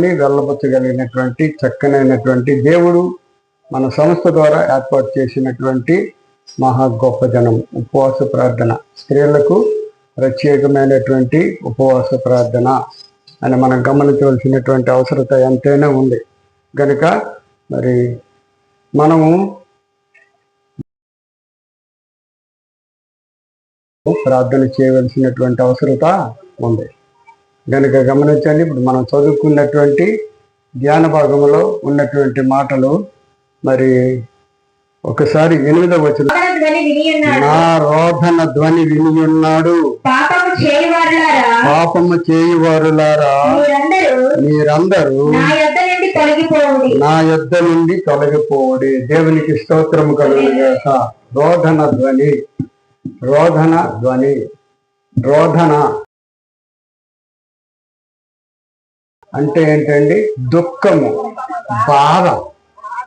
వెళ్ళబుచ్చగలిగినటువంటి చక్కనైనటువంటి దేవుడు మన సంస్థ ద్వారా ఏర్పాటు చేసినటువంటి మహా గొప్ప జనం. ఉపవాస ప్రార్థన. స్త్రీలకు ప్రత్యేకమైనటువంటి ఉపవాస ప్రార్థన అని మనం గమనించవలసినటువంటి అవసరత ఎంతైనా ఉంది. కనుక మరి మనము ప్రార్థన చేయవలసినటువంటి అవసరత ఉంది. కనుక గమనించండి ఇప్పుడు మనం చదువుకున్నటువంటి ధ్యాన భాగంలో ఉన్నటువంటి మాటలు మరి ఒకసారి ఎనిమిదవ వచ్చిన నా రోధన ధ్వని విని ఉన్నాడు. పాపము చేయవారులారా? మీరందరూ నా యొద్ద నుండి తొలగిపోవడి దేవునికి స్తోత్రము కలుగుగాక రోధన ధ్వని రోధన ధ్వని రోధన. అంటే ఏంటండి? దుఃఖము బాధ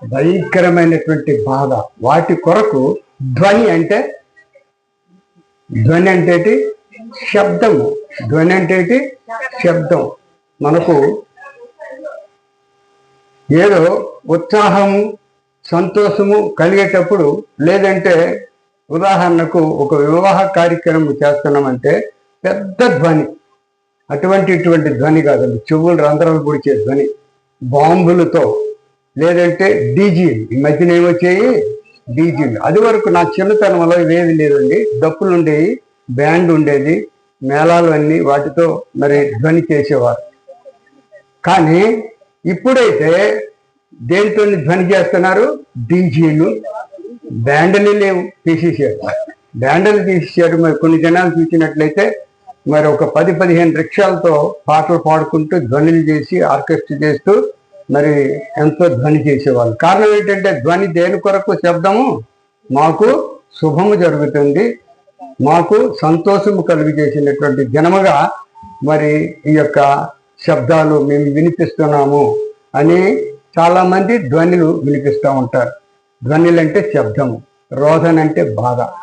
భయంకరమైనటువంటి బాధ. వాటి కొరకు ధ్వని అంటే ధ్వని అంటే శబ్దము ధ్వని అంటే శబ్దం. మనకు ఏదో ఉత్సాహము సంతోషము కలిగేటప్పుడు లేదంటే ఉదాహరణకు ఒక వివాహ కార్యక్రమం చేస్తున్నామంటే పెద్ద ధ్వని. అటువంటి ఇటువంటి ధ్వని కాదండి. చెవులు రంధ్రాలు పొడిచే ధ్వని. బాంబులతో లేదంటే డీజీలు. ఈ మధ్యన ఏమొచ్చాయి? డీజీలు. అది వరకు నా చిన్నతనంలో ఇవేవి లేదండి డప్పులు ఉండేవి బ్యాండ్ ఉండేది మేళాలు అన్నీ వాటితో మరి ధ్వని చేసేవారు. కానీ ఇప్పుడైతే దేనితో ధ్వని చేస్తున్నారు? డీజీలు. బ్యాండ్లు లేవు. తీసేసారు బ్యాండ్లు తీసేసారు మరి కొన్ని జనాలు చూసినట్లయితే మరి ఒక పది పదిహేను రిక్షాలతో పాటలు పాడుకుంటూ ధ్వనులు చేసి ఆర్కెస్ట్రా చేస్తూ మరి ఎంతో ధ్వని చేసేవాళ్ళు. కారణం ఏంటంటే ధ్వని దేని కొరకు శబ్దము? మాకు శుభము జరుగుతుంది. మాకు సంతోషము కలుగు చేసినటువంటి జనముగా మరి ఈ యొక్క శబ్దాలు మేము వినిపిస్తున్నాము అని చాలామంది ధ్వనులు వినిపిస్తూ ఉంటారు. ధ్వనులంటే శబ్దము రోధనంటే అంటే బాధ.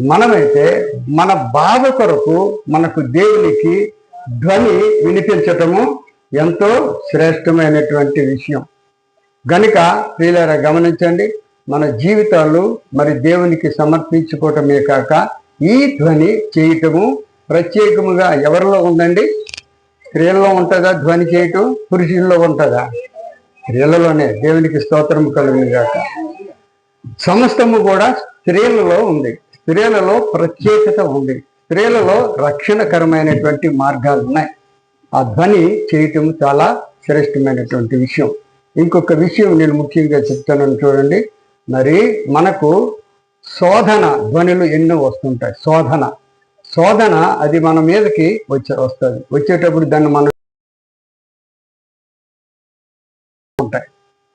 మనమైతే మన బాధ కొరకు మనకు దేవునికి ధ్వని వినిపించటము ఎంతో శ్రేష్టమైనటువంటి విషయం. గనుక ప్రియులారా గమనించండి మన జీవితాలు మరి దేవునికి సమర్పించుకోవటమే కాక ఈ ధ్వని చేయటము ప్రత్యేకముగా ఎవరిలో ఉందండి? స్త్రీల్లో ఉంటుందా? ధ్వని చేయటం పురుషుల్లో ఉంటుందా? స్త్రీలలోనే దేవునికి స్తోత్రం కలుగును గాక. సమస్తము కూడా స్త్రీలలో ఉంది. స్త్రీలలో ప్రత్యేకత ఉంది. స్త్రీలలో రక్షణకరమైనటువంటి మార్గాలు ఉన్నాయి. ఆ ధ్వని చేయటం చాలా శ్రేష్టమైనటువంటి విషయం. ఇంకొక విషయం నేను ముఖ్యంగా చెప్తానని చూడండి. మరి మనకు శోధన ధ్వనులు ఎన్నో వస్తుంటాయి. శోధన. శోధన అది మన మీదకి వచ్చే వస్తుంది. వచ్చేటప్పుడు దాన్ని మనం ఉంటాయి.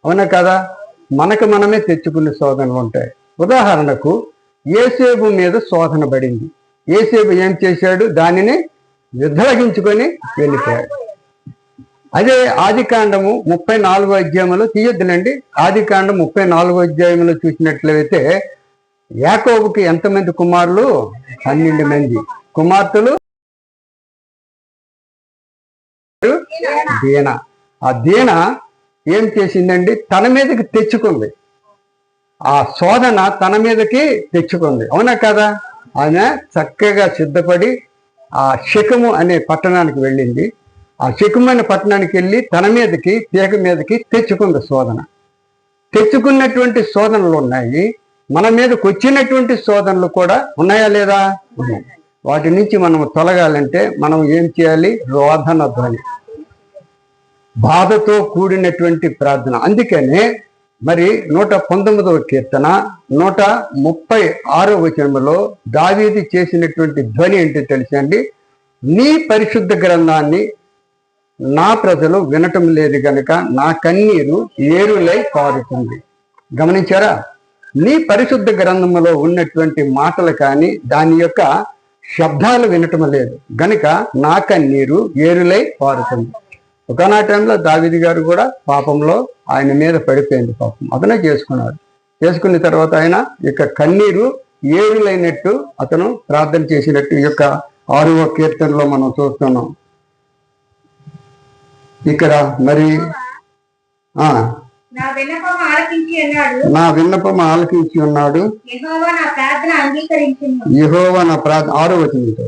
అవునా కదా? మనకు మనమే తెచ్చుకునే శోధనలు ఉంటాయి. ఉదాహరణకు ఏసేబు మీద శోధన పడింది. ఏసేబు ఏం చేశాడు? దానిని విధ్రగించుకొని వెళ్ళిపోయాడు. అదే ఆది కాండము ముప్పై నాలుగో అధ్యాయంలో తీయొద్దులండి. ఆది కాండం ముప్పై నాలుగో అధ్యాయంలో చూసినట్లయితే యాకోబుకి ఎంతమంది కుమారులు? పన్నెండు మంది. కుమార్తెలు? దీన. ఆ దీన ఏం చేసిందండి? తన మీదకి తెచ్చుకుంది. ఆ శోధన తన మీదకి తెచ్చుకుంది. అవునా కదా? ఆమె చక్కగా సిద్ధపడి ఆ శకము అనే పట్టణానికి వెళ్ళింది. ఆ శకము పట్టణానికి వెళ్ళి తన మీదకి తీగ మీదకి తెచ్చుకుంది శోధన. తెచ్చుకున్నటువంటి శోధనలు ఉన్నాయి. మన మీదకి వచ్చినటువంటి శోధనలు కూడా ఉన్నాయా లేదా? వాటి నుంచి మనం తొలగాలంటే మనం ఏం చేయాలి? రోధన ధ్వని. బాధతో కూడినటువంటి ప్రార్థన. అందుకనే మరి నూట పంతొమ్మిదవ కీర్తన నూట ముప్పై ఆరో వచనంలో దావీది చేసినటువంటి ధ్వని ఏంటో తెలుసండి నీ పరిశుద్ధ గ్రంథాన్ని నా ప్రజలు వినటం లేదు గనుక నా కన్నీరు ఏరులై పారుతుంది. గమనించారా? నీ పరిశుద్ధ గ్రంథంలో ఉన్నటువంటి మాటలు కానీ దాని యొక్క శబ్దాలు వినటం లేదు. గనుక నా కన్నీరు ఏరులై పారుతుంది. ఒకనా టైంలో దావిది గారు కూడా పాపంలో ఆయన మీద పడిపోయింది పాపం. అతనే చేసుకున్నాడు. చేసుకున్న తర్వాత ఆయన ఇక కన్నీరు ఏరులైనట్టు అతను ప్రార్థన చేసినట్టు ఈ యొక్క ఆరవ కీర్తనలో మనం చూస్తున్నాం. ఇక్కడ మరి నా విన్నపం ఆలకించి ఉన్నాడు. యెహోవా నా ప్రార్థన ఆరో నే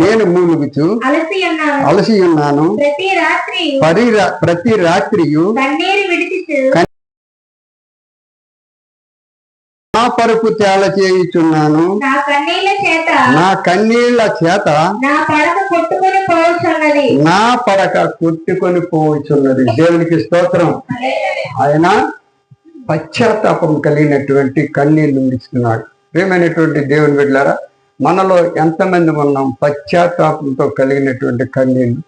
నేను మూలుగుచు అలసి ఉన్నాను. ప్రతి రాత్రి రాత్రియు నా పరుపు తేల చేయుచున్నాను. నా కన్నీళ్ళ చేత. నా పడక కొట్టుకొని పోవచ్చున్నది దేవునికి స్తోత్రం. ఆయన పశ్చాత్తాపం కలిగినటువంటి కన్నీళ్ళు విడుస్తున్నాడు ప్రేమైనటువంటి దేవుని బిడ్డారా మనలో ఎంతమంది ఉన్నాం? పశ్చాత్తాపంతో కలిగినటువంటి కన్నీళ్ళు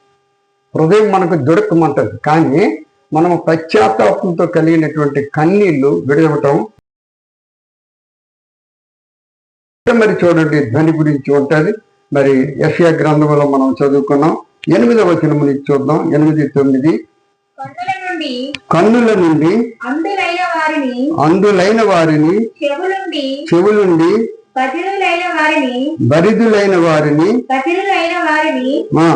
హృదయం మనకు దొరకమంటది. కానీ మనం పశ్చాత్తాపంతో కలిగినటువంటి కన్నీళ్ళు విడవటం మరి చూడండి ధ్వని గురించి ఉంటది. మరి యశ్యా గ్రంథంలో మనం చదువుకున్నాం. ఎనిమిదవ వచనం నుంచి చూద్దాం. ఎనిమిది తొమ్మిది. కన్నుల నుండి అందులైన వారిని చెవులుండి బదిరులైన వారిని బరిదులైన వారిని బదిరులైన వారిని మా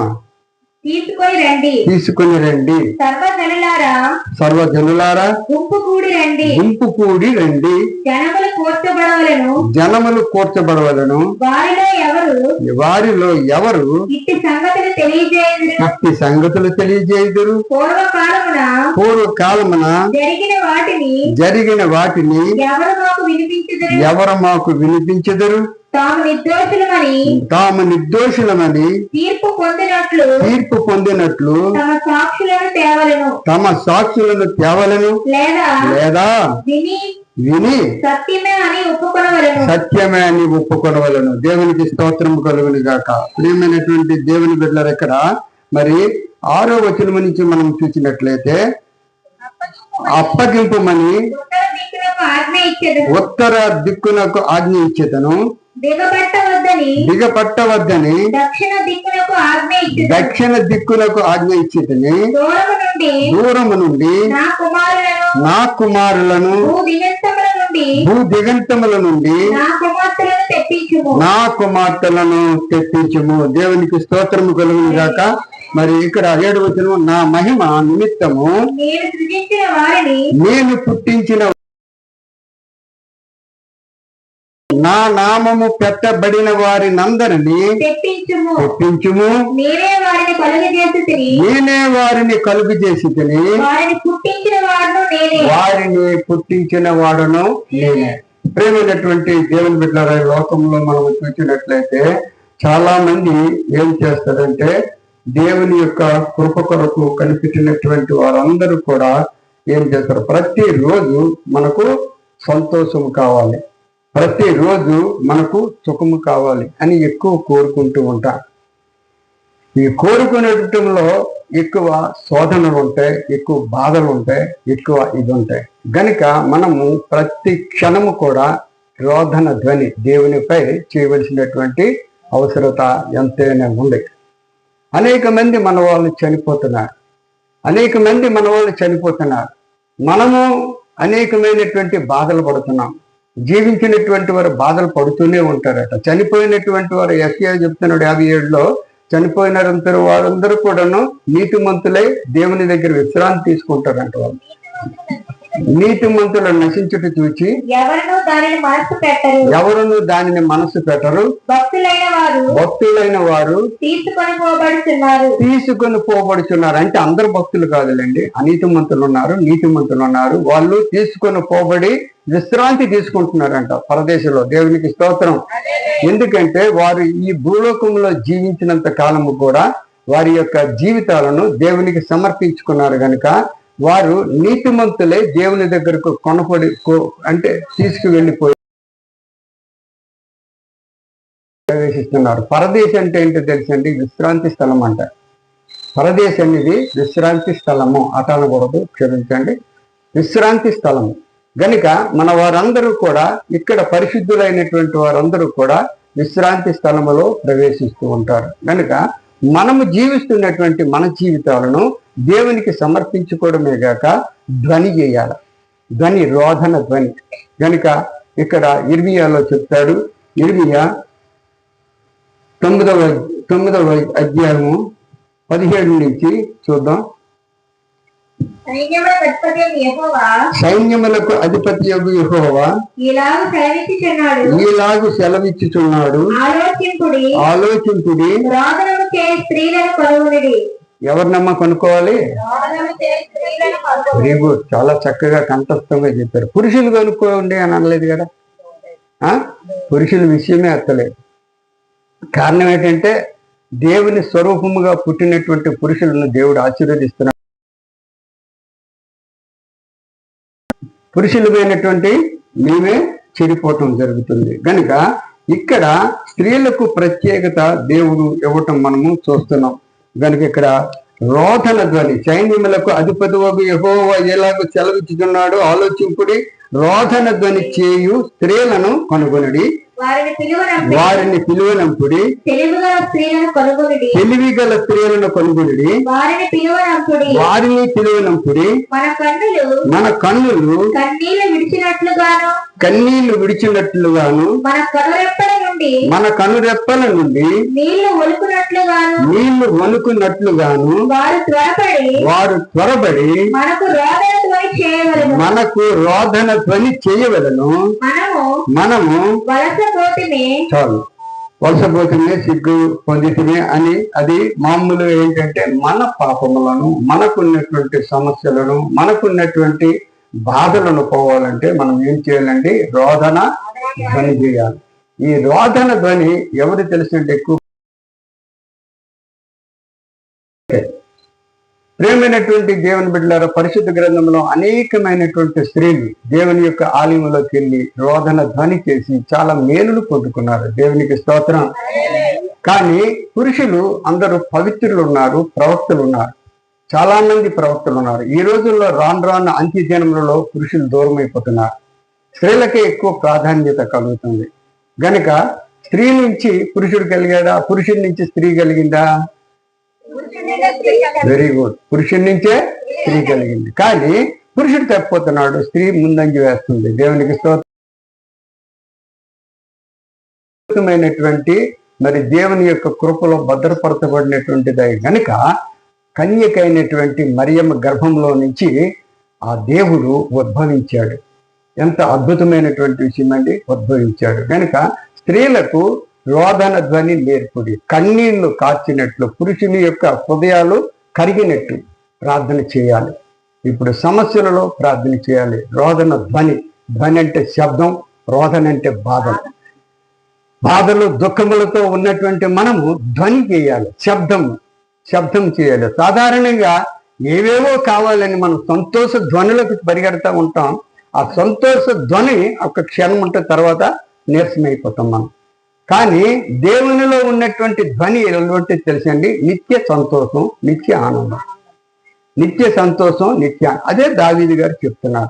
తీసుకొని రండి. తీసుకుని రండి. సర్వజనులారా సర్వజనులారా గుంపు కూడి రండి. గుంపు కూడి రండి. జనములు కూర్చబడవలను. జనములు కూర్చబడవలను. వారిలో ఎవరు? వారిలో ఎవరు? ఇట్టి సంగతులు తెలియజేయదు అట్టి సంగతులు తెలియజేయుదురు. పూర్వకాలమున పూర్వకాలమున జరిగిన వాటిని జరిగిన వాటిని ఎవరు మాకు వినిపించదు ఎవరు మాకు వినిపించెదరు? తాము నిర్దోషులమని తాము నిర్దోషులమని తీర్పు పొందినట్లు తీర్పు పొందినట్లు తమ సాక్షులను తేవలను. తమ సాక్షులను తేవలను. లేదా లేదా విని విని సత్యమే అని ఒప్పుకొనవలను. సత్యమే అని ఒప్పుకొనవలను. దేవునికి స్తోత్రం కలుగును గాక. ప్రియమైనటువంటి దేవుని బిడ్డల ఇక్కడ మరి ఆరో వచనం నుంచి మనం చూసినట్లయితే అప్పగింపుమని ఉత్తర దిక్కునకు ఆజ్ఞ ఇచ్చేది ఉత్తర దిక్కునకు ఆజ్ఞ ఇచ్చేతను దిగబట్టవద్దని దక్షిణ దిక్కునకు ఆజ్ఞ దక్షిణ ఇచ్చేతని దూరము నుండి నా కుమారులను భూ దిగంతముల నుండి నా కుమార్తెలను తెప్పించుము. దేవునికి స్తోత్రము కలుగును గాక. మరి ఇక్కడ ఏడు వచనం నా మహిమ నిమిత్తము నేను పుట్టించిన నా నామము పెట్టబడిన వారినందరినీ తెప్పించుము నేనే వారిని కలుగు చేసి తిని వారిని పుట్టించిన వాడును నేనే. వారిని పుట్టించిన వాడును నేనే. ప్రేమైనటువంటి దేవుని బిడ్డల లోకంలో మనం చూసినట్లయితే చాలా మంది ఏం చేస్తారంటే దేవుని యొక్క కృప కొరకు కనిపించినటువంటి వారందరూ కూడా ఏం చేస్తారు? ప్రతిరోజు మనకు సంతోషం కావాలి. ప్రతిరోజు మనకు సుఖము కావాలి అని ఎక్కువ కోరుకుంటూ ఉంటారు ఈ కోరుకునేటంలో ఎక్కువ శోధనలు ఉంటాయి ఎక్కువ బాధలు ఉంటాయి ఎక్కువ ఇది ఉంటాయి. గనుక మనము ప్రతి క్షణము కూడా రోధన ధ్వని దేవునిపై చేయవలసినటువంటి అవసరత ఎంతైనా ఉంది. అనేక మంది మన వాళ్ళు చనిపోతున్నారు. అనేక మంది మన వాళ్ళు చనిపోతున్నారు. మనము అనేకమైనటువంటి బాధలు పడుతున్నాం. జీవించినటువంటి వారు బాధలు పడుతూనే ఉంటారట. చనిపోయినటువంటి వారు ఎస్ఐ చెప్తున్నాడు యాభై ఏడులో చనిపోయినందరూ వారందరూ కూడాను నీతిమంతులై దేవుని దగ్గర విశ్రాంతి తీసుకుంటారంట వాళ్ళు. నీతిమంతులను నశించుట చూచి ఎవరును దానిని మనసు పెట్టరు. ఎవరును దానిని మనసు పెట్టరు. భక్తులైన వారు భక్తులైన వారు తీసుకొని పోబడుతున్నారు. తీసుకొని పోబడుచున్నారు అంటే అందరు భక్తులు కాదులేండి. అనీతిమంతులు ఉన్నారు నీతిమంతులు ఉన్నారు. వాళ్ళు తీసుకొని పోబడి విశ్రాంతి తీసుకుంటున్నారంట పరదేశంలో. దేవునికి స్తోత్రం. ఎందుకంటే వారు ఈ భూలోకంలో జీవించినంత కాలము కూడా వారి యొక్క జీవితాలను దేవునికి సమర్పించుకున్నారు గనుక వారు నీతిమంతులే దేవుని దగ్గరకు కొనపడి అంటే అంటే తీసుకువెళ్ళిపోయి ప్రవేశిస్తున్నారు. పరదేశ్ అంటే ఏంటో తెలుసండి? విశ్రాంతి స్థలం అంట. పరదేశ్ అనేది విశ్రాంతి స్థలము. అటానకూడదు క్షమించండి. విశ్రాంతి స్థలము. గనుక మన వారందరూ కూడా ఇక్కడ పరిశుద్ధులైనటువంటి వారందరూ కూడా విశ్రాంతి స్థలములో ప్రవేశిస్తూ ఉంటారు. గనుక మనము జీవిస్తున్నటువంటి మన జీవితాలను దేవునికి సమర్పించుకోవడమే గాక ధ్వని చేయాల. ధ్వని రోధన ధ్వని. గనుక ఇక్కడ ఇర్మియాలో చెప్తాడు ఇర్మియా తొమ్మిదవ తొమ్మిదవ అధ్యాయము పదిహేడు నుంచి చూద్దాం. సైన్యములకు అధిపతి యెహోవా ఇలాగ సెలవిచ్చుచున్నాడు ఆలోచింపుడి. చే స్త్రీలను ఎవరినమ్మా కొనుక్కోవాలి? వెరీ గుడ్ చాలా చక్కగా కంఠస్థంగా చెప్పారు. పురుషులు కొనుక్కోండి అని అనలేదు కదా? పురుషుల విషయమే ఎత్తలేదు కారణం ఏంటంటే దేవుని స్వరూపముగా పుట్టినటువంటి పురుషులను దేవుడు ఆశీర్వదిస్తున్నాడు పురుషులమైనటువంటి మేమే చెడిపోవటం జరుగుతుంది. కనుక ఇక్కడ స్త్రీలకు ప్రత్యేకత దేవుడు ఇవ్వటం మనము చూస్తున్నాం. కనుక ఇక్కడ రోధన ధ్వని సైన్యములకు అధిపతి ఒక యహోవ ఎలాగో సెలవిచ్చుతున్నాడు ఆలోచింపుడి రోధన ధ్వని చేయు స్త్రీలను కనుగొనడి. వారిని పిలువనంపి వారిని పిలువనంపుడి. తెలివిగల స్త్రీలను కొనుగొనిడి. తెలివి గల స్త్రీలను కనుగొనడి. వారిని పిలువనంపుడి. వారిని పిలువనంపుడి. మన కన్నులు మన కన్నులు కన్నీళ్ళు విడిచినట్లుగాను. కన్నీళ్ళు విడిచినట్లుగాను. మన కనురెప్పల నుండి మన కనురెప్పల నుండి నీళ్ళు ఒలుకున్నట్లుగాను నీళ్ళు వణుకున్నట్లుగాను వారు త్వరపడి వారు త్వరబడి మనకు రోదన ధ్వని చేయవలను. మనకు రోదన ధ్వని చేయవలను. మనము మనము వలస పోతిని చాలు వలసపోతుంది సిగ్గు పొందితిని అని అది మామూలు ఏంటంటే మన పాపములను మనకున్నటువంటి సమస్యలను మనకున్నటువంటి బాధలను పోవాలంటే మనం ఏం చేయాలండి? రోదన ధ్వని చేయాలి. ఈ రోదన ధ్వని ఎవరు తెలిసింటే ఎక్కువ? ప్రేమైనటువంటి దేవుని బిడ్డలారా పరిశుద్ధ గ్రంథంలో అనేకమైనటువంటి స్త్రీలు దేవుని యొక్క ఆలయంలోకి వెళ్ళి రోదన ధ్వని చేసి చాలా మేలులు పొందుకున్నారు. దేవునికి స్తోత్రం. కానీ పురుషులు అందరూ పవిత్రులు ఉన్నారు ప్రవక్తలు ఉన్నారు చాలా మంది ప్రవక్తలు ఉన్నారు ఈ రోజుల్లో రాను రాను అంత్య దినములలో పురుషులు దూరం అయిపోతున్నారు స్త్రీలకే ఎక్కువ ప్రాధాన్యత కలుగుతుంది. గనుక స్త్రీ నుంచి పురుషుడు కలిగాడా? పురుషుడి నుంచి స్త్రీ కలిగిందా? వెరీ గుడ్ పురుషుడి నుంచే స్త్రీ కలిగింది. కానీ పురుషుడు తప్పిపోతున్నాడు స్త్రీ ముందంజ వేస్తుంది. దేవునికి స్తోత్రమైనటువంటి మరి దేవుని యొక్క కృపలో భద్రపరచబడినటువంటిది గనుక కన్యకైనటువంటి మరియమ్మ గర్భంలో నుంచి ఆ దేవుడు ఉద్భవించాడు. ఎంత అద్భుతమైనటువంటి విషయం అండి ఉద్భవించాడు. కనుక స్త్రీలకు రోదన ధ్వని నేర్పుడి కన్నీళ్ళు కార్చినట్లు పురుషుల యొక్క హృదయాలు కరిగినట్టు ప్రార్థన చేయాలి. ఇప్పుడు సమస్యలలో ప్రార్థన చేయాలి. రోదన ధ్వని ధ్వని అంటే శబ్దం రోదన అంటే బాధ బాధలు దుఃఖములతో ఉన్నటువంటి మనము ధ్వని చేయాలి శబ్దం శబ్దం చేయాలి. సాధారణంగా ఏవేవో కావాలని మనం సంతోష ధ్వనులకు పరిగెడతా ఉంటాం. ఆ సంతోష ధ్వని ఒక క్షణం ఉంటే తర్వాత నీరసమైపోతాం మనం. కానీ దేవునిలో ఉన్నటువంటి ధ్వని ఎటువంటి తెలుసండి? నిత్య సంతోషం నిత్య ఆనందం. నిత్య సంతోషం నిత్య అదే దావీది గారు చెప్తున్నారు.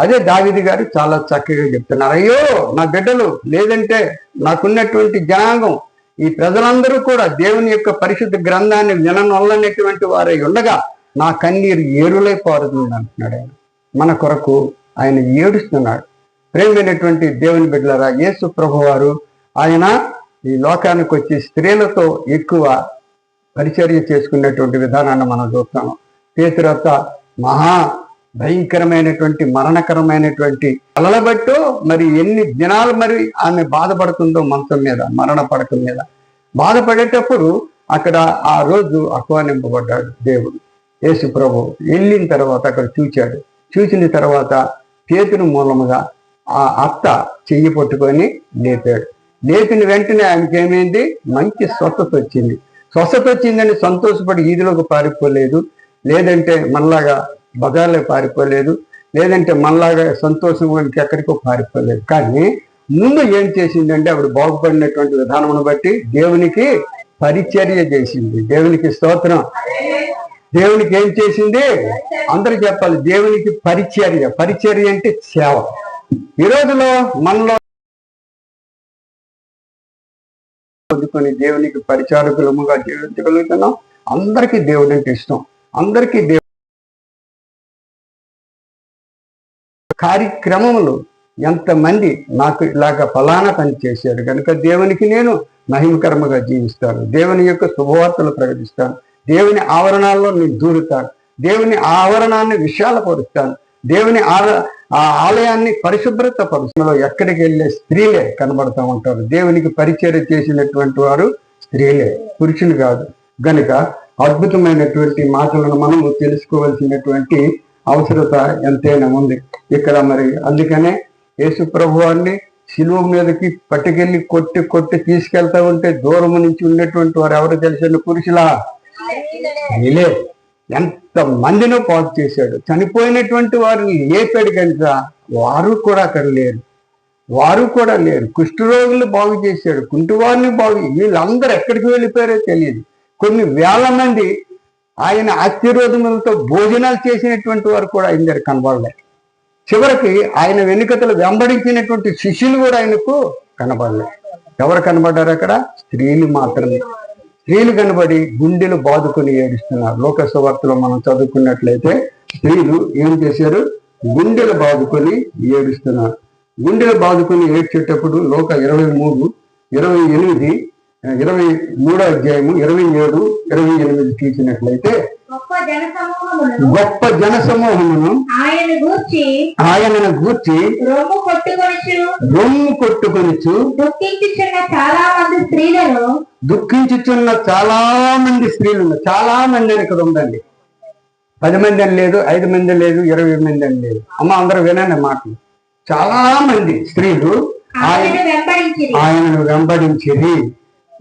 అదే దావిది గారు చాలా చక్కగా చెప్తున్నారు. అయ్యో నా బిడ్డలు లేదంటే నాకున్నటువంటి జనాంగం ఈ ప్రజలందరూ కూడా దేవుని యొక్క పరిశుద్ధ గ్రంథాన్ని విననొల్లనటువంటి వారై ఉండగా నా కన్నీరు ఏరులై పారుతుంది అంటున్నాడు ఆయన. మన కొరకు ఆయన ఏడుస్తున్నాడు. ప్రేమైనటువంటి దేవుని బిడ్డలరా యేసు ప్రభు వారు ఆయన ఈ లోకానికి వచ్చి స్త్రీలతో ఎక్కువ పరిచర్య చేసుకునేటువంటి విధానాన్ని మనం చూస్తాము. పేతురత్త మహా భయంకరమైనటువంటి మరణకరమైనటువంటి అలలబట్టు మరి ఎన్ని దినాలు మరి ఆమె బాధపడుతుందో మంచం మీద మరణ పడకం మీద. బాధపడేటప్పుడు అక్కడ ఆ రోజు ఆహ్వానింపబడ్డాడు దేవుడు యేసు ప్రభు. వెళ్ళిన తర్వాత అక్కడ చూచాడు. చూసిన తర్వాత పేతుని మూలముగా ఆ అత్త చెయ్యి పట్టుకొని లేపాడు. లేపిన వెంటనే ఆయనకి ఏమైంది మంచి స్వస్థత వచ్చింది. స్వస్థత వచ్చిందని సంతోషపడి ఈదిలోకి పారిపోలేదు. లేదంటే మనలాగా బజార్లో పారిపోలేదు. లేదంటే మనలాగా సంతోషం ఇంకెక్కడికో పారిపోలేదు. కానీ ముందు ఏం చేసిందంటే ఆవిడ బాగుపడినటువంటి విధానమును బట్టి దేవునికి పరిచర్య చేసింది. దేవునికి స్తోత్రం. దేవునికి ఏం చేసింది? అందరూ చెప్పాలి దేవునికి పరిచర్య. పరిచర్య అంటే సేవ. ఈ రోజులో మనలో పొందుకొని దేవునికి పరిచారకులముగా జీవించగలుగుతున్నాం. అందరికీ దేవుడు అంటే ఇష్టం. అందరికీ దేవుడు కార్యక్రమములు ఎంతమంది నాకు ఇలాగ ఫలానా పని చేశారు. కనుక దేవునికి నేను మహిమకర్మగా జీవిస్తాను. దేవుని యొక్క శుభవార్తలు ప్రకటిస్తాను. దేవుని ఆవరణాల్లో నేను దూరుతాను. దేవుని ఆవరణాన్ని విశాలపరుస్తాను. దేవుని ఆ ఆలయాన్ని పరిశుభ్రత పరుస్తులో ఎక్కడికి వెళ్ళే స్త్రీలే కనబడతా ఉంటారు. దేవునికి పరిచయం చేసినటువంటి వారు స్త్రీలే పురుషులు కాదు. గనుక అద్భుతమైనటువంటి మాటలను మనము తెలుసుకోవాల్సినటువంటి అవసరత ఎంతైనా ఉంది. ఇక్కడ మరి అందుకనే యేసు ప్రభువాన్ని శిలువ మీదకి పట్టుకెళ్ళి కొట్టి కొట్టి తీసుకెళ్తా ఉంటే దూరం నుంచి ఉన్నటువంటి వారు ఎవరు తెలిసిన పురుషులా? స్త్రీలే. ఎంత మందినో పాటు చేశాడు. చనిపోయినటువంటి వారిని లేపాడు కనుక వారు కూడా అక్కడ లేరు. వారు కూడా లేరు. కుష్ఠరోగులు బాగు చేశాడు కుంటివారిని బాగు వీళ్ళందరూ ఎక్కడికి వెళ్ళిపోయారో తెలియదు. కొన్ని వేల మంది ఆయన ఆశీర్వాదములతో భోజనాలు చేసినటువంటి వారు కూడా ఆయన దగ్గర కనబడలేదు. చివరికి ఆయన వెనుకతలు వెంబడించినటువంటి శిష్యులు కూడా ఆయనకు కనబడలేదు. ఎవరు కనబడ్డారు అక్కడ? స్త్రీలు మాత్రమే. స్త్రీలు కనబడి గుండెలు బాదుకొని ఏడుస్తున్నారు. లోక సువార్తలో మనం చదువుకున్నట్లయితే స్త్రీలు ఏం చేశారు? గుండెలు బాదుకొని ఏడుస్తున్నారు. గుండెలు బాదుకొని ఏడ్చేటప్పుడు లోక ఇరవై మూడు ఇరవై ఎనిమిది ఇరవై మూడో అధ్యాయము ఇరవై ఏడు ఇరవై ఎనిమిది చూసినట్లయితే గొప్ప జన సమూహమును ఆయన గూర్చి ఆయనను గూర్చి రొమ్ము కొట్టుకొనిచు రొమ్ము కొట్టుకొనిచు దుఃఖించుచున్న చాలా మంది స్త్రీలను దుఃఖించుచున్న చాలా మంది స్త్రీలు ఉన్నారు చాలా మంది అని ఇక్కడ ఉందండి పది మంది అని లేదు ఐదు మంది లేదు ఇరవై మంది అని లేదు. అమ్మ అందరూ వినండి మాటలు. చాలా మంది స్త్రీలు ఆయన ఆయనను వెంబడించిరి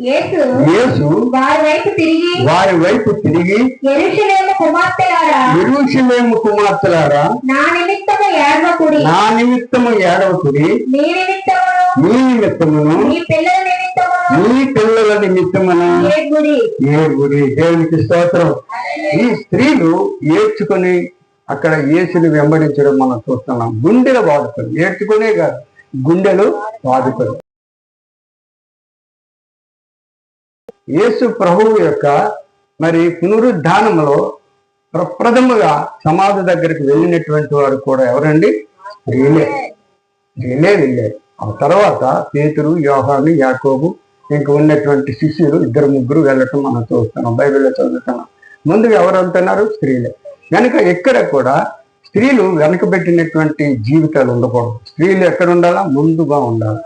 యేసు వారి వైపు తిరిగి వారి వైపు తిరిగి ఎరుషలేము కుమార్తెలారా? ఎరుషలేము కుమార్తెలారా? నా నిమిత్తము ఏడవకుడి. నా నిమిత్తము ఏడవకుడి. నిమిత్తమును. మీ నిమిత్తమును. నీ పిల్లల నిమిత్తమును. మీ పిల్లల నిమిత్తమును. ఏ గుడి? ఏ గుడి? దేవునికి స్తోత్రం. ఈ స్త్రీలు ఏడ్చుకొని అక్కడ యేసుని వెంబడించడం మనం చూస్తున్నాం. గుండెలు బాదుకొని ఏడ్చుకునే కాదు. గుండెలు బాదుకొని యేసు ప్రభువు యొక్క మరి పునరుద్ధానంలో ప్రప్రథముగా సమాధి దగ్గరికి వెళ్ళినటువంటి వారు కూడా ఎవరండి? స్త్రీలే స్త్రీలే వెళ్ళారు ఆ తర్వాత పేతురు యోహాను యాకోబు ఇంక ఉన్నటువంటి శిష్యులు ఇద్దరు ముగ్గురు వెళ్ళటం మనం చూస్తున్నాం బైబిల్లో చదువుతున్నాం. ముందుగా ఎవరు అంటున్నారు స్త్రీలే. కనుక ఎక్కడ కూడా స్త్రీలు వెనకబెట్టినటువంటి జీవితాలు ఉండకూడదు. స్త్రీలు ఎక్కడ ఉండాలా? ముందుగా ఉండాలి.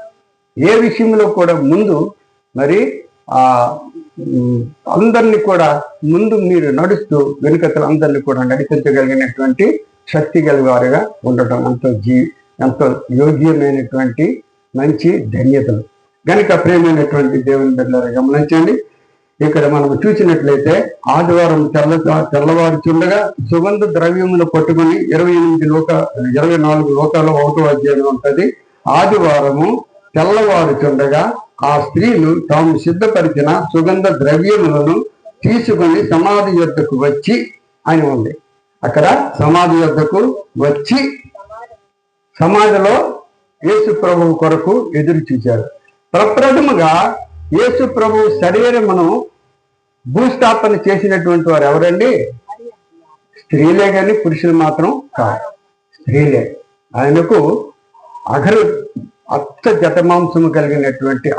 ఏ విషయంలో కూడా ముందు మరి ఆ అందరినీ కూడా ముందు మీరు నడుస్తూ వెనుకతలు అందరినీ కూడా నడిపించగలిగినటువంటి శక్తి గలవారుగా ఉండటం ఎంతో జీ ఎంతో యోగ్యమైనటువంటి మంచి ధన్యతలు. గనుక ప్రేమైనటువంటి దేవుని బిడ్డలు గమనించండి. ఇక్కడ మనం చూసినట్లయితే ఆదివారం తెల్ల తెల్లవారుచుండగా సుగంధ ద్రవ్యములు పట్టుకొని ఇరవై ఎనిమిది లోక ఇరవై నాలుగు లోకాలు ఒకటో అధ్యాయం ఉంటుంది. ఆదివారము తెల్లవారుచుండగా ఆ స్త్రీలు తాము సిద్ధపరిచిన సుగంధ ద్రవ్యములను తీసుకొని సమాధి యొద్దకు వచ్చి అని ఉంది. అక్కడ సమాధి యొద్దకు వచ్చి సమాధిలో యేసు ప్రభువు కొరకు ఎదురు చూశారు ప్రప్రథముగా యేసు ప్రభు శరీరమును భూస్థాపన చేసినటువంటి వారు ఎవరండి? స్త్రీలే కానీ పురుషులు మాత్రం కాదు. స్త్రీలే. ఆయనకు అఘరు అత్త జటమాంసము కలిగినటువంటి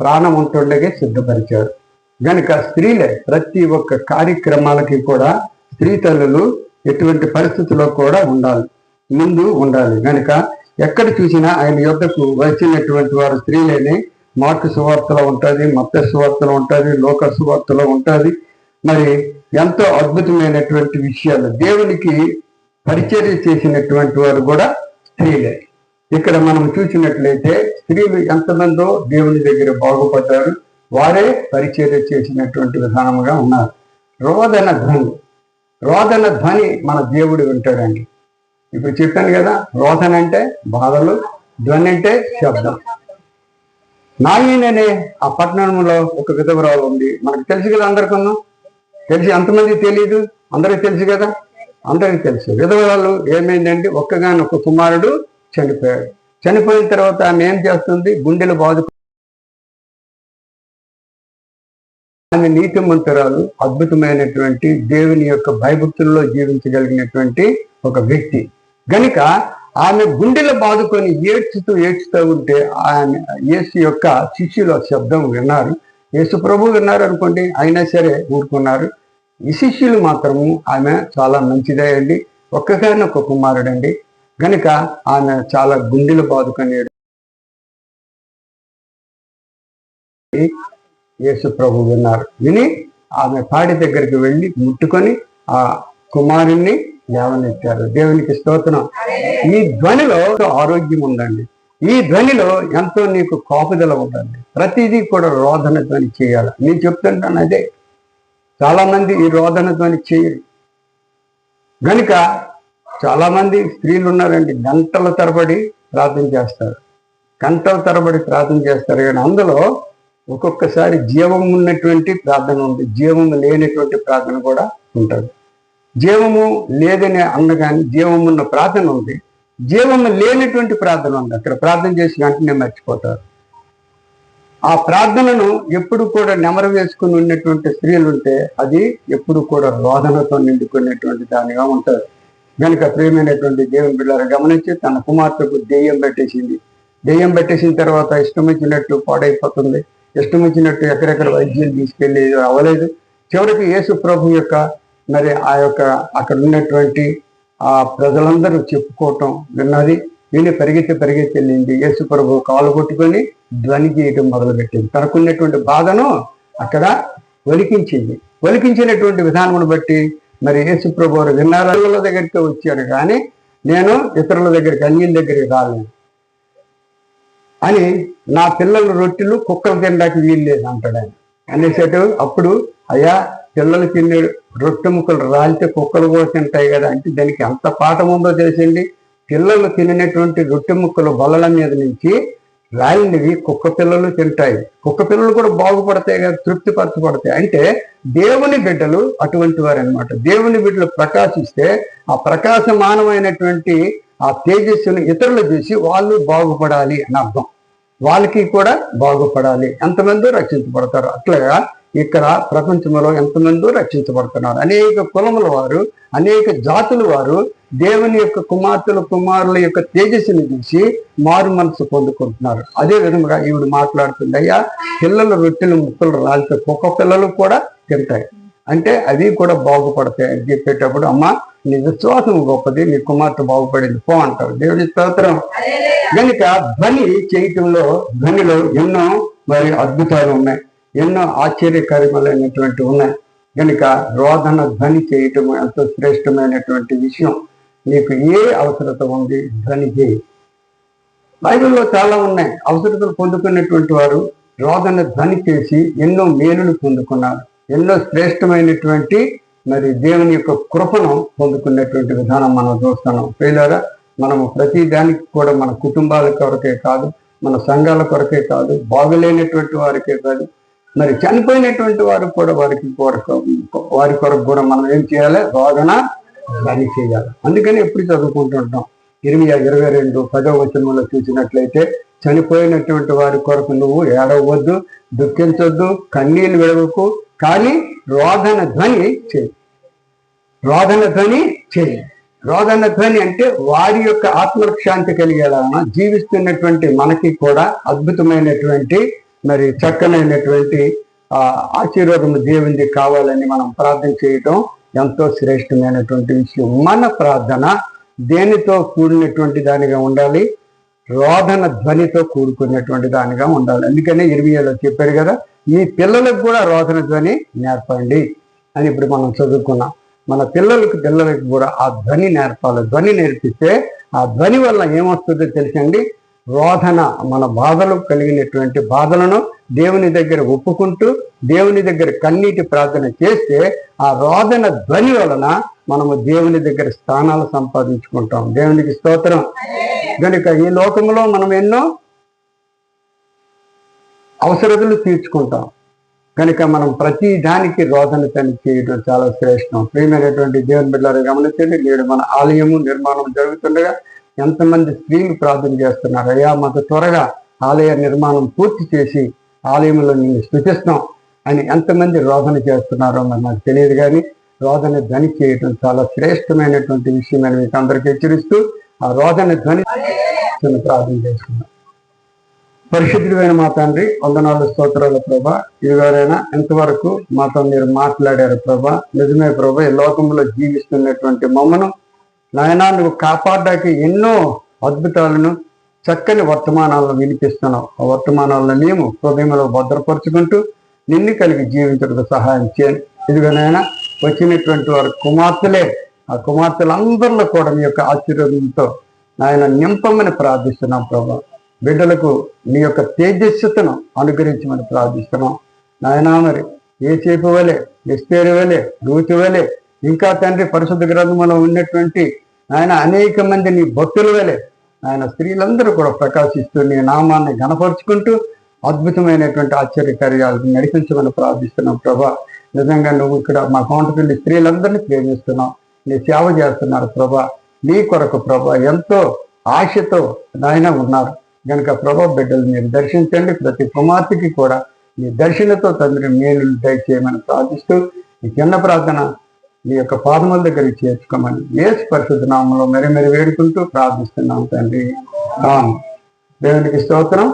ప్రాణం ఉంటుండగే సిద్ధపరిచారు గనుక స్త్రీలే ప్రతి ఒక్క కార్యక్రమాలకి కూడా స్త్రీ తల్లులు ఎటువంటి పరిస్థితుల్లో కూడా ఉండాలి ముందు ఉండాలి. గనుక ఎక్కడ చూసినా ఆయన యుద్ధకు వచ్చినటువంటి వారు స్త్రీలేని మార్కు సువార్తలో ఉంటుంది మత్త సువార్తలో ఉంటుంది లోక సువార్తలో ఉంటుంది. మరి ఎంతో అద్భుతమైనటువంటి విషయాలు. దేవునికి పరిచర్య చేసినటువంటి వారు కూడా స్త్రీలే. ఇక్కడ మనం చూసినట్లయితే స్త్రీలు ఎంతమందో దేవుని దగ్గర బాగుపడ్డారు. వారే పరిచర్య చేసినటువంటి విధానముగా ఉన్నారు. రోదన ధ్వని. రోదన ధ్వని మన దేవుడు వింటాడండి. ఇప్పుడు చెప్పాను కదా రోదన అంటే బాధలు ధ్వని అంటే శబ్దం. నాయననే ఆ పట్టణంలో ఒక విధవరాలు ఉంది. మనకు తెలుసు కదా అందరికన్నా? తెలిసి ఎంతమంది తెలియదు అందరికి తెలుసు కదా? అందరికి తెలుసు. విధవరాలు ఏమైందంటే ఒక్కగానొక్క కుమారుడు చనిపోయాడు. చనిపోయిన తర్వాత ఆమె ఏం చేస్తుంది? గుండెలు బాధ ఆమె నీతిమంతురాలు అద్భుతమైనటువంటి దేవుని యొక్క భయభక్తుల్లో జీవించగలిగినటువంటి ఒక వ్యక్తి. గనుక ఆమె గుండెలు బాదుకొని ఏడ్చుతూ ఏడ్చుతూ ఉంటే ఆమె యేసు యొక్క శిష్యుల శబ్దం విన్నారు. యేసు ప్రభు విన్నారు అనుకోండి అయినా సరే ఊరుకున్నారు. ఈ శిష్యులు మాత్రము ఆమె చాలా మంచిదే అండి ఒక్కగానే ఒక కుమారుడండి. గనుక ఆమె చాలా గుండెలు బాదుకొని ఏడు- యేసు ప్రభు విన్నారు. విని ఆమె పాడి దగ్గరికి వెళ్ళి ముట్టుకొని ఆ కుమారుణ్ణి లేవనెత్తారు. దేవునికి స్తోత్రం. ఈ ధ్వనిలో ఆరోగ్యం ఉందండి. ఈ ధ్వనిలో ఎంతో నీకు కాపుదల ఉందండి. ప్రతిదీ కూడా రోదన ధ్వని చేయాలి. నేను చెప్తుంటాను అదే. చాలా మంది ఈ రోదన ధ్వని చేయరు. గనుక చాలామంది స్త్రీలు ఉన్నారండి గంటల తరబడి ప్రార్థన చేస్తారు. గంటల తరబడి ప్రార్థన చేస్తారు. కానీ అందులో ఒక్కొక్కసారి జీవం ఉన్నటువంటి ప్రార్థన ఉంది. జీవము లేనటువంటి ప్రార్థన కూడా ఉంటుంది. జీవము లేదని అన్న కానీ జీవం ఉన్న ప్రార్థన ఉంది. జీవము లేనటువంటి ప్రార్థన ఉంది. అక్కడ ప్రార్థన చేసిన వెంటనే మర్చిపోతారు. ఆ ప్రార్థనను ఎప్పుడు కూడా నెమరు వేసుకుని ఉన్నటువంటి స్త్రీలు ఉంటే అది ఎప్పుడు కూడా రోదనతో నిండుకునేటువంటి దానిగా ఉంటుంది. కనుక ప్రియమైనటువంటి దేవుని బిళ్ళారు గమనించి తన కుమార్తెకు దెయ్యం పెట్టేసింది. దెయ్యం పెట్టేసిన తర్వాత ఇష్టం వచ్చినట్టు పాడైపోతుంది. ఇష్టం వచ్చినట్టు ఎక్కడెక్కడ వైద్యులు తీసుకెళ్ళి అవ్వలేదు చివరికి యేసు ప్రభు యొక్క మరి ఆ యొక్క అక్కడ ఉన్నటువంటి ఆ ప్రజలందరూ చెప్పుకోవటం విన్నది. నేను పరిగెత్తి పరిగెత్తి చెల్లింది యేసు ప్రభు కాలు కొట్టుకొని ధ్వని చేయటం మొదలుపెట్టింది. తనకున్నటువంటి బాధను అక్కడ ఒలికించింది. ఒలికించినటువంటి విధానమును బట్టి మరి యేసు ప్రభు విన్నారాల దగ్గరికి వచ్చారు కానీ నేను ఇతరుల దగ్గరికి అన్యుల దగ్గరికి రాలేను. అని నా పిల్లల రొట్టెలు కుక్కలు తినడానికి వీల్లేదు అంటాడు ఆయన. అనేసేటు అప్పుడు అయ్యా పిల్లలు తినే రొట్టె ముక్కలు రాలితే కుక్కలు కూడా తింటాయి కదా అంటే దానికి ఎంత పాఠం ఉందో తెలిసింది. పిల్లలు తిననటువంటి రొట్టె ముక్కలు బల్లల మీద నుంచి రాలినవి కుక్క పిల్లలు తింటాయి. కుక్క పిల్లలు కూడా బాగుపడతాయి కదా తృప్తిపరచబడతాయి. అంటే దేవుని బిడ్డలు అటువంటి వారు అనమాట దేవుని బిడ్డలు ప్రకాశిస్తే ఆ ప్రకాశమానమైనటువంటి ఆ తేజస్సును ఇతరులు చూసి వాళ్ళు బాగుపడాలి అని అర్థం. వాళ్ళకి కూడా బాగుపడాలి. ఎంతమంది రక్షించబడతారు. అట్లాగా ఇక్కడ ప్రపంచంలో ఎంతమంది రక్షించబడుతున్నారు. అనేక కులముల వారు అనేక జాతుల వారు దేవుని యొక్క కుమార్తెల కుమారుల యొక్క తేజస్సుని చూసి మారు మనసు పొందుకుంటున్నారు. అదే విధంగా ఈవిడ మాట్లాడుతుంది అయ్యా పిల్లల రొట్టెలు ముక్కలు రాలితే కుక్క పిల్లలు కూడా తింటాయి. అంటే అవి కూడా బాగుపడతాయి అని చెప్పేటప్పుడు అమ్మ నీ విశ్వాసం గొప్పది నీ కుమార్తె బాగుపడింది పో అంటారు. దేవుని స్తోత్రం. కనుక ధ్వని చేయటంలో ధ్వనిలో ఎన్నో మరి అద్భుతాలు ఉన్నాయి. ఎన్నో ఆశ్చర్యకరమైనటువంటి ఉన్నాయి. కనుక రోదన ధ్వని చేయటం ఎంతో శ్రేష్టమైనటువంటి విషయం. నీకు ఏ అవసరత ఉంది? ధ్వని చేయి. బైబిల్లో చాలా ఉన్నాయి. అవసరతలు పొందుకున్నటువంటి వారు రోదన ధ్వని చేసి ఎన్నో మేలులు పొందుకున్నారు. ఎన్నో శ్రేష్టమైనటువంటి మరి దేవుని యొక్క కృపను పొందుకున్నటువంటి విధానం మనం చూస్తున్నాం. ప్రియులారా మనము ప్రతి దానికి కూడా మన కుటుంబాల కొరకే కాదు మన సంఘాల కొరకే కాదు బాగులేనటువంటి వారికే కాదు మరి చనిపోయినటువంటి వారు కూడా వారికి కొరకు వారి కొరకు కూడా మనం ఏం చేయాలి? రోదన ధ్వని చేయాలి. అందుకని ఎప్పుడు చదువుకుంటుంటాం. ఇరవై ఇరవై రెండు పదో వచనంలో చూసినట్లయితే చనిపోయినటువంటి వారి కొరకు నువ్వు ఏడవద్దు దుఃఖించొద్దు కన్నీళ్ళు విడవకు కానీ రోదన ధ్వని చేయి. రోదన ధ్వని చేయి. రోదన ధ్వని అంటే వారి యొక్క ఆత్మశాంతి కలిగేలా కలిగేలాగా జీవిస్తున్నటువంటి మనకి కూడా అద్భుతమైనటువంటి మరి చక్కనైనటువంటి ఆ ఆశీర్వాదం కావాలని మనం ప్రార్థన చేయటం ఎంతో శ్రేష్టమైనటువంటి విషయం. మన ప్రార్థన దేనితో కూడినటువంటి దానిగా ఉండాలి? రోదన ధ్వనితో కూడుకున్నటువంటి దానిగా ఉండాలి. అందుకనే ఇరవై ఏళ్ళు చెప్పారు కదా మీ పిల్లలకు కూడా రోదన ధ్వని నేర్పండి అని ఇప్పుడు మనం చదువుకున్నాం. మన పిల్లలకు పిల్లలకు కూడా ఆ ధ్వని నేర్పాలి. ధ్వని నేర్పిస్తే ఆ ధ్వని వల్ల ఏమొస్తుందో తెలుసండి? రోధన మన బాధలు కలిగినటువంటి బాధలను దేవుని దగ్గర ఒప్పుకుంటూ దేవుని దగ్గర కన్నీటి ప్రార్థన చేస్తే ఆ రోదన ధ్వని వలన మనము దేవుని దగ్గర స్థానాలు సంపాదించుకుంటాం. దేవునికి స్తోత్రం. కనుక ఈ లోకంలో మనం ఎన్నో అవసరతలు తీర్చుకుంటాం. కనుక మనం ప్రతి దానికి రోదన పని చేయడం చాలా శ్రేష్టం. ప్రియమైనటువంటి దేవుని బిడ్డలు గమనించండి నేడు మన ఆలయము నిర్మాణం జరుగుతుండగా ఎంతమంది స్త్రీలు ప్రార్థన చేస్తున్నారు? అయ్యా మాకు త్వరగా ఆలయ నిర్మాణం పూర్తి చేసి ఆలయంలో నిన్ను స్థుతిస్తాం అని ఎంతమంది రోదన చేస్తున్నారో మరి నాకు తెలియదు కానీ రోదన ధ్వని చేయటం చాలా శ్రేష్టమైనటువంటి విషయం అని మీకు అందరికీ హెచ్చరిస్తూ ఆ రోదన ధ్వని ప్రార్థన చేస్తున్నాం. పరిశుద్ధుడైన మా తండ్రి వందనాలు స్తోత్రాల ప్రభ. ఇదివరైనా ఎంతవరకు మాతో మీరు మాట్లాడారు ప్రభ. నిజమే ప్రభ ఈ లోకంలో జీవిస్తున్నటువంటి మమ్మను నాయనా నువ్వు కాపాడడానికి ఎన్నో అద్భుతాలను చక్కని వర్తమానాలను వినిపిస్తున్నావు. ఆ వర్తమానాలను మేము హృదయంలో భద్రపరుచుకుంటూ నిన్ను కలిగి జీవించడానికి సహాయం చేయండి. ఇదిగోనైనా వచ్చినటువంటి వారి కుమార్తెలే ఆ కుమార్తెలందరిలో కూడా మీ యొక్క ఆశీర్వాదంతో నాయన నింపమని ప్రార్థిస్తున్నాం ప్రభా. బిడ్డలకు నీ యొక్క తేజస్సుతను అనుగ్రహించమని ప్రార్థిస్తున్నాం. నాయనా మరి ఏ చేపు వలె ఎస్పేరు వలె రూచి వలె ఇంకా తండ్రి పరిశుద్ధ గ్రంథంలో ఉన్నటువంటి ఆయన అనేక మంది నీ భక్తుల వలె ఆయన స్త్రీలందరూ కూడా ప్రకాశిస్తూ నీ నామాన్ని గణపరుచుకుంటూ అద్భుతమైనటువంటి ఆశ్చర్యకార్యాలను నడిపించమని ప్రార్థిస్తున్నాం ప్రభా. నిజంగా నువ్వు ఇక్కడ మా కోంటపల్లి స్త్రీలందరినీ ప్రేమిస్తున్నావు. నీ సేవ చేస్తున్నారు ప్రభా. నీ కొరకు ప్రభా ఎంతో ఆశతో నాయన ఉన్నారు. కనుక ప్రభా బిడ్డలు మీరు దర్శించండి. ప్రతి కుమార్తెకి కూడా మీ దర్శనతో తండ్రి మేలు దయచేయమని ప్రార్థిస్తూ ఈ చిన్న ప్రార్థన మీ యొక్క పాదముల దగ్గరికి చేర్చుకోమని. ఏసు పరిశుద్ధ నామంలో మరి మరి వేడుకుంటూ ప్రార్థిస్తున్నాం తండ్రి. దేవునికి స్తోత్రం.